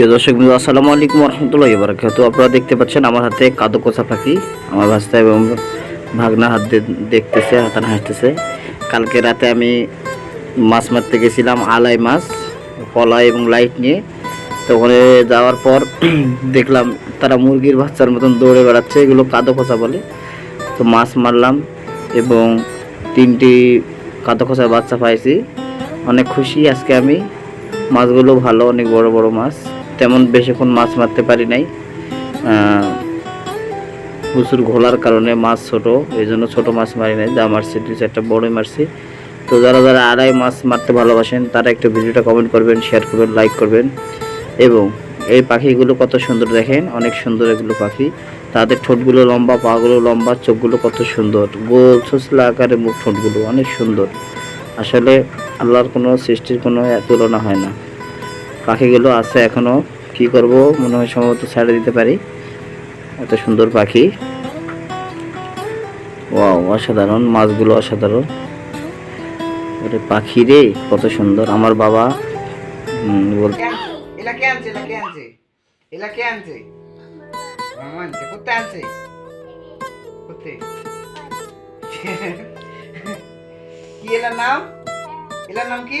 প্রিয় দর্শক বন্ধু, আসসালামু আলাইকুম রহমতুল্লাহ বারাকাত আপনারা দেখতে পাচ্ছেন আমার হাতে কাদো কোচা পাখি। আমার ভাস্তা এবং ভাগনা হাত দেখতেছে, হাতান হাসতেছে। কালকে রাতে আমি মাছ মারতে গেছিলাম, আলাই মাছ, কলা এবং লাইট নিয়ে। তো ওখানে যাওয়ার পর দেখলাম তারা মুরগির বাচ্চার মতন দৌড়ে বেড়াচ্ছে, এগুলো কাদো কোচা বলে। তো মাছ মারলাম এবং তিনটি কাদো কোচার বাচ্চা পাইছি। অনেক খুশি আজকে আমি। মাছগুলো ভালো, অনেক বড় বড় মাছ। তেমন বেশিক্ষণ মাছ মারতে পারি নাই। প্রচুর ঘোলার কারণে মাছ ছোট এই জন্য ছোটো মাছ মারি নাই, যা মারছি, দুই চারটা বড়ই মারছি। তো যারা যারা আড়াই মাছ মারতে ভালোবাসেন, তারা একটু ভিডিওটা কমেন্ট করবেন শেয়ার করবেন লাইক করবেন। এবং এই পাখিগুলো কত সুন্দর দেখেন, অনেক সুন্দর এগুলো পাখি। তাদের ঠোঁটগুলো লম্বা, পাগুলো লম্বা, চোখগুলো কত সুন্দর। গোল সুসলা আকারে মুখ ঠোঁটগুলো, অনেক সুন্দর। আসলে আল্লাহর কোনো সৃষ্টির কোনো তুলনা হয় না। পাখিগুলো আছে এখনও। কি করব? মনে হয় সম্ভবত ছেড়ে দিতে পারি। এত সুন্দর পাখি। ওয়াও অসাধারণ। মাছগুলো অসাধারণ। ওরে পাখি রে কত সুন্দর। আমার বাবা হুম, বল এলা কে আনছে? এলা কে আনছে? এলা কে আনছে? মামা আনছে। কোথায় আনছে? কোথায় কি এলার নাম? এলার নাম কি?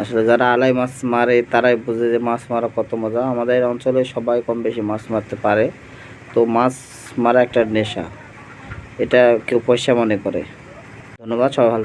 আসলে যারা আলাই মাছ মারে, তারাই বুঝে যে মাছ মারা কত মজা। আমাদের অঞ্চলে সবাই কম বেশি মাছ মারতে পারে। তো মাছ মারা একটা নেশা। এটা কেউ পয়সা মনে করে। ধন্যবাদ, সবাই ভালো।